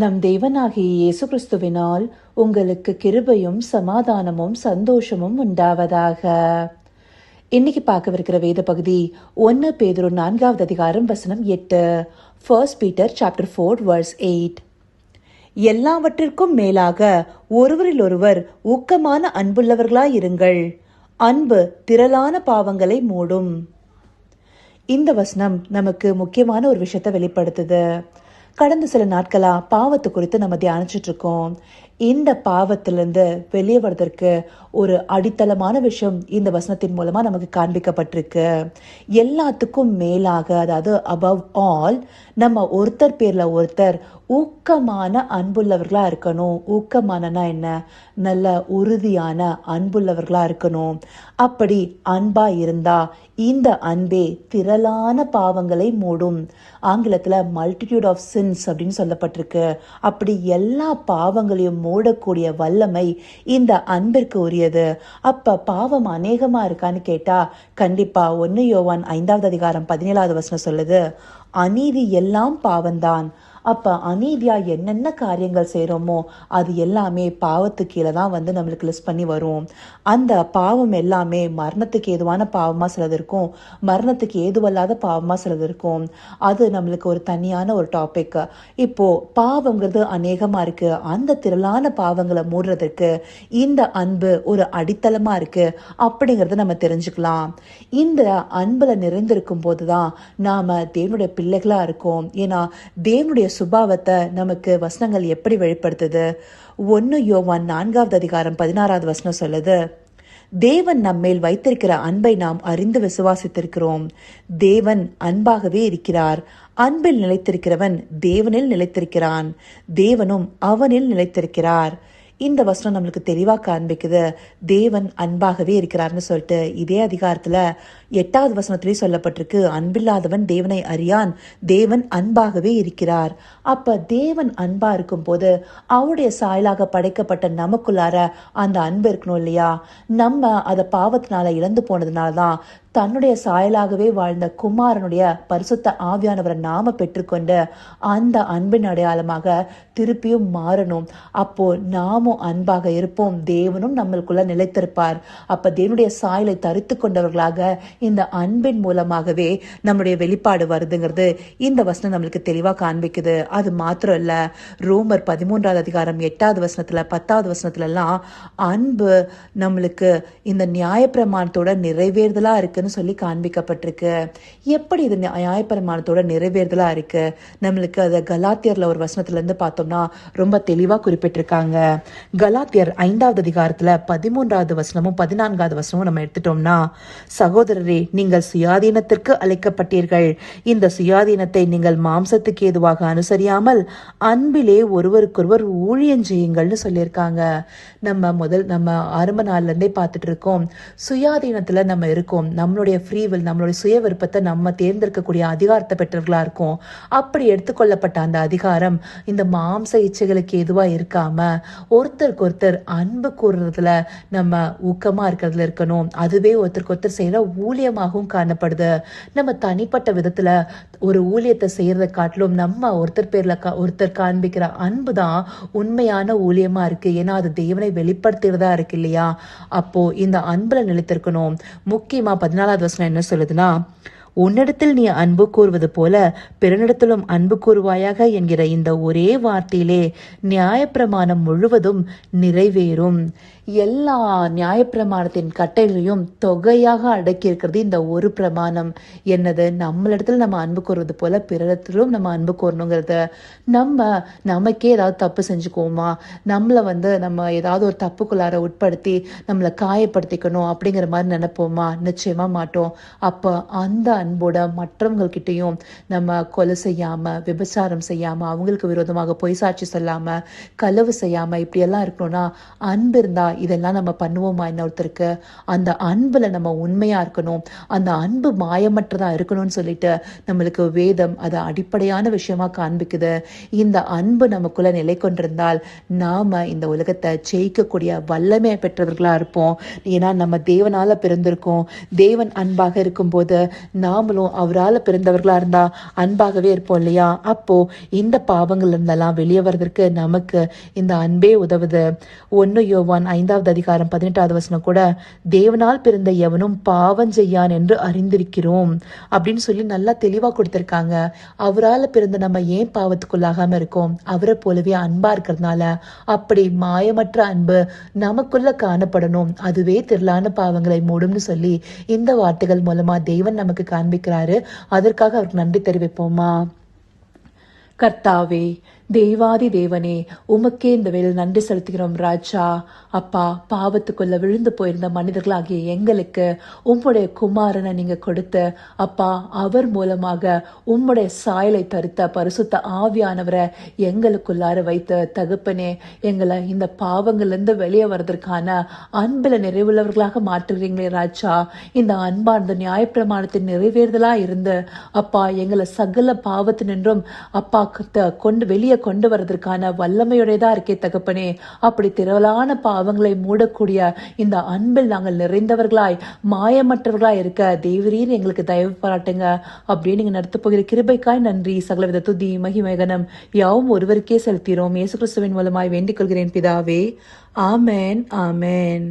நம் தேவனாகிய இயேசு கிறிஸ்துவினால் உங்களுக்கு கிருபையும் சமாதானமும் சந்தோஷமும் உண்டாவதாக. இன்னைக்கு பார்க்கவிருக்கிற வேத பகுதி ஒன்று பேதொரு நான்காவது அதிகாரம் வசனம் எட்டு first Peter chapter four verse eight எல்லாவற்றிற்கும் மேலாக ஒருவரிலொருவர் ஊக்கமான அன்புள்ளவர்களாயிருங்கள் அன்பு திரளான பாவங்களை மூடும். இந்த வசனம் நமக்கு முக்கியமான ஒரு விஷயத்தை வெளிப்படுத்துது. கடந்த சில நாட்களா பாவத்தை குறித்து நம்ம தியானிச்சுட்டு இருக்கோம். இந்த பாவத்திலிருந்து வெளியே வர்றதற்கு ஒரு அடித்தளமான விஷயம் இந்த வசனத்தின் மூலமாக நமக்கு காண்பிக்கப்பட்டிருக்கு. எல்லாத்துக்கும் மேலாக அதாவது அபவ் ஆல் நம்ம ஒருத்தர் பேரில் ஒருத்தர் ஊக்கமான அன்புள்ளவர்களாக இருக்கணும். ஊக்கமானனா என்ன? நல்ல உறுதியான அன்புள்ளவர்களாக இருக்கணும். அப்படி அன்பா இருந்தா இந்த அன்பே திரளான பாவங்களை மூடும். ஆங்கிலத்தில் மல்டிடியூட் ஆஃப் சின்ஸ் அப்படின்னு சொல்லப்பட்டிருக்கு. அப்படி எல்லா பாவங்களையும் மூடக்கூடிய வல்லமை இந்த அன்பிற்கு உரியது. அப்ப பாவம் அநேகமா இருக்கான்னு கேட்டா கண்டிப்பா ஒன்னு யோவான் ஐந்தாவது அதிகாரம் பதினேழாவது வசனம் சொல்லுது அநீதி எல்லாம் பாவம்தான். அப்போ அநீதியாக என்னென்ன காரியங்கள் செய்கிறோமோ அது எல்லாமே பாவத்துக்கு கீழே தான் வந்து நம்மளுக்கு லிஸ்ட் பண்ணி வரும். அந்த பாவம் எல்லாமே மரணத்துக்கு ஏதுவான பாவமாக சிலது இருக்கும். மரணத்துக்கு ஏதுவல்லாத பாவமாக சிலது இருக்கும். அது நம்மளுக்கு ஒரு தனியான ஒரு டாபிக் இப்போது பாவங்கிறது அநேகமாக இருக்குது அந்த திரளான பாவங்களை மூடுறதுக்கு இந்த அன்பு ஒரு அடித்தளமாக இருக்குது அப்படிங்கிறத நம்ம தெரிஞ்சுக்கலாம். இந்த அன்பில் நிறைந்திருக்கும் போது தான் நாம் தேவனுடைய பிள்ளைகளாக இருக்கோம். ஏன்னா தேவனுடைய சுபாவத்தை நமக்கு வசனங்கள் எப்படி வெளிப்படுத்துது? ஒன்னு யோவான் நான்காவது அதிகாரம் பதினாறாவது வசனம் சொல்லுது தேவன் நம்மேல் வைத்திருக்கிற அன்பை நாம் அறிந்து விசுவாசித்திருக்கிறோம். தேவன் அன்பாகவே இருக்கிறார். அன்பில் நிலைத்திருக்கிறவன் தேவனில் நிலைத்திருக்கிறான். தேவனும் அவனில் நிலைத்திருக்கிறார். இந்த வசனம் நம்மளுக்கு தெளிவாக காண்பிக்குது தேவன் அன்பாகவே இருக்கிறார்னு சொல்லிட்டு இதே அதிகாரத்துல எட்டாவது வசனத்திலே சொல்லப்பட்டிருக்கு அன்பில்லாதவன் தேவனை அறியான் தேவன் அன்பாகவே இருக்கிறார். அப்ப தேவன் அன்பா இருக்கும் போது அவருடைய சாயலாக படைக்கப்பட்ட நமக்குள்ளார அந்த அன்பு இருக்கணும் இல்லையா? நம்ம அதை பாவத்தினால இழந்து போனதுனால தான் தன்னுடைய சாயலாகவே வாழ்ந்த குமாரனுடைய பரிசுத்த ஆவியானவரை நாம பெற்றுக்கொண்டு அந்த அன்பின் அடையாளமாக திருப்பியும் மாறணும். அப்போ நாமும் அன்பாக இருப்போம் தேவனும் நம்மளுக்குள்ள நிலைத்திருப்பார். அப்ப தேவனுடைய சாயலை தரித்து கொண்டவர்களாக இந்த அன்பின் மூலமாகவே நம்முடைய வெளிப்பாடு வருதுங்கிறது இந்த வசனம் நம்மளுக்கு தெளிவாக காண்பிக்குது. அது மாத்திரம் இல்ல ரோமர் பதிமூன்றாவது அதிகாரம் எட்டாவது வசனத்துல பத்தாவது வசனத்துலலாம் அன்பு நம்மளுக்கு இந்த நியாயப்பிரமாணத்தோட நிறைவேறுதலா இருக்குன்னு சொல்லி காண்பிக்கப்பட்டிருக்கு. எப்படி இது நியாயப்பிரமாணத்தோட நிறைவேறுதலா இருக்கு? நம்மளுக்கு அதை கலாத்தியர்ல ஒரு வசனத்துல இருந்து பார்த்தோம்னா ரொம்ப தெளிவாக குறிப்பிட்டிருக்காங்க. கலாத்தியர் ஐந்தாவது அதிகாரத்துல பதிமூன்றாவது வசனமும் பதினான்காவது வசனமும் நம்ம எடுத்துட்டோம்னா சகோதரர் நீங்கள் சுயாதீனத்திற்கு அழைக்கப்பட்டீர்கள். இந்த சுயாதீனத்தை நீங்கள் மாம்சத்துக்கு ஏதுவாக அனுசரியாமல் அன்பிலே ஒருவருக்கொருவர் ஊழியம் செய்யுங்கள்னு சொல்லியிருக்காங்க. நம்ம முதல் நம்ம ஆரம்ப நாள்லேருந்தே பார்த்துட்டு இருக்கோம் சுயாதீனத்தில் நம்ம இருக்கோம். நம்மளுடைய ஃப்ரீவில் நம்மளுடைய சுய விருப்பத்தை நம்ம தேர்ந்தெடுக்கக்கூடிய அதிகாரத்தை பெற்றவர்களாக இருக்கும். அப்படி எடுத்துக்கொள்ளப்பட்ட அந்த அதிகாரம் இந்த மாம்ச இச்சைகளுக்கு எதுவாக இருக்காம ஒருத்தருக்கு ஒருத்தர் அன்பு கூறுறதுல நம்ம ஊக்கமாக இருக்கிறதுல இருக்கணும். அதுவே ஒருத்தருக்கு ஒருத்தர் செய்கிற செய்யற ஊழியமாகவும் காணப்படுது. நம்ம தனிப்பட்ட விதத்துல ஒரு ஊழியத்தை செய்யறதை காட்டிலும் நம்ம ஒருத்தர் பேர்ல கா- ஒருத்தர் காண்பிக்கிற அன்பு தான் உண்மையான ஊழியமா இருக்கு. ஏன்னா அது தேவனை வெளிப்படுத்துகிறதா இருக்கு இல்லையா? அப்போ இந்த அன்புல நிலைத்திருக்கணும். முக்கியமா பதினாலாவது வசனம் என்ன சொல்லுதுன்னா உன்னிடத்தில் நீ அன்பு கூறுவது போல பிறனிடத்திலும் அன்பு கூறுவாயாக என்கிற இந்த ஒரே வார்த்தையிலே நியாயப்பிரமாணம் முழுவதும் நிறைவேறும். எல்லா நியாயப்பிரமாணத்தின் கட்டளையும் தொகையாக அடக்கி இருக்கிறது இந்த ஒரு பிரமாணம். என்னது? நம்மளிடத்துல நம்ம அன்பு கூறுவது போல பிறரிடத்திலும் நம்ம அன்பு கூறணுங்கிறத. நம்ம நமக்கே ஏதாவது தப்பு செஞ்சுக்குவோமா? நம்மளை வந்து நம்ம ஏதாவது ஒரு தப்புக்குள்ளார உட்படுத்தி நம்மளை காயப்படுத்திக்கணும் அப்படிங்கிற மாதிரி நினைப்போமா? நிச்சயமா மாட்டோம். அப்போ அந்த அன்போட மற்றவங்கக்கிட்டையும் நம்ம கொலை செய்யாமல் விபச்சாரம் செய்யாமல் அவங்களுக்கு விரோதமாக பொய் சாட்சி சொல்லாமல் களவு செய்யாமல் இப்படியெல்லாம் இருக்கணும்னா அன்பு இருந்தால் இதெல்லாம் நம்ம பண்ணுவோமா இன்னொருத்தருக்கு அந்த அன்பில் நம்ம உண்மையாக இருக்கணும். அந்த அன்பு மாயமற்றதாக இருக்கணும்னு சொல்லிட்டு நம்மளுக்கு வேதம் அதை அடிப்படையான விஷயமாக காண்பிக்குது. இந்த அன்பு நமக்குள்ளே நிலை கொண்டிருந்தால் நாம் இந்த உலகத்தை ஜெயிக்கக்கூடிய வல்லமை பெற்றவர்களாக இருப்போம். ஏன்னா நம்ம தேவனால் பிறந்திருக்கோம். தேவன் அன்பாக இருக்கும்போது நாம் நாமளும் அவரால் பிறந்தவர்களா இருந்தா அன்பாகவே இருப்போம் இல்லையா? அப்போ இந்த பாவங்கள் இருந்தெல்லாம் வெளியே வர்றதற்கு நமக்கு இந்த அன்பே உதவுது. ஒன்னு யோவான் ஐந்தாவது அதிகாரம் பதினெட்டாவது வசனம் கூட தேவனால் பிறந்த எவனும் பாவம் செய்யான் என்று அறிந்திருக்கிறோம் அப்படின்னு சொல்லி நல்லா தெளிவா கொடுத்திருக்காங்க. அவரால் பிறந்த நம்ம ஏன் பாவத்துக்குள்ளாகாமல் இருக்கோம்? அவரை போலவே அன்பா இருக்கிறதுனால. அப்படி மாயமற்ற அன்பு நமக்குள்ள காணப்படணும். அதுவே திரளான பாவங்களை மூடும்னு சொல்லி இந்த வார்த்தைகள் மூலமாக தெய்வன் நமக்கு காண்பிக்கிறாரு அதற்காக அவருக்கு நன்றி தெரிவிப்போமா? கர்த்தாவே தேவாதி தேவனே உமக்கே இந்த வேலை நன்றி செலுத்துகிறோம் ராஜா. அப்பா பாவத்துக்குள்ள விழுந்து போயிருந்த மனிதர்களாகிய எங்களுக்கு உம்முடைய குமாரனை நீங்க கொடுத்து அப்பா அவர் மூலமாக உம்முடைய சாயலை தருத்த பரிசுத்த ஆவியானவரை எங்களுக்குள்ளார வைத்த தகுப்பனே எங்களை இந்த பாவங்கள்லேருந்து வெளியே வர்றதற்கான அன்பில் நிறைவுள்ளவர்களாக மாற்றுகிறீங்களே ராஜா. இந்த அன்பானது நியாயப்பிரமாணத்தின் நிறைவேறுதலா இருந்து அப்பா எங்களை சகல பாவத்தினின்றும் அப்பா கொண்டு வெளியே கொண்டு வர்றதற்கான வல்லமையுடையதா இருக்கே தகப்பனே. அப்படி திரளான பாவங்களை மூடக்கூடிய இந்த அன்பில் நாங்கள் நிறைந்தவர்களாய் மாயமற்றவர்களாய் இருக்க தேவரீர் எங்களுக்கு தயவு பாராட்டுங்க. அப்படின்னு நீங்க நடத்த போகிற கிருபைக்காய் நன்றி. சகலவித துதி மகிமகனம் யாவும் ஒருவருக்கே செலுத்தினோம் இயேசு கிறிஸ்துவின் மூலமாய் வேண்டிக் கொள்கிறேன் பிதாவே. ஆமென் ஆமேன்.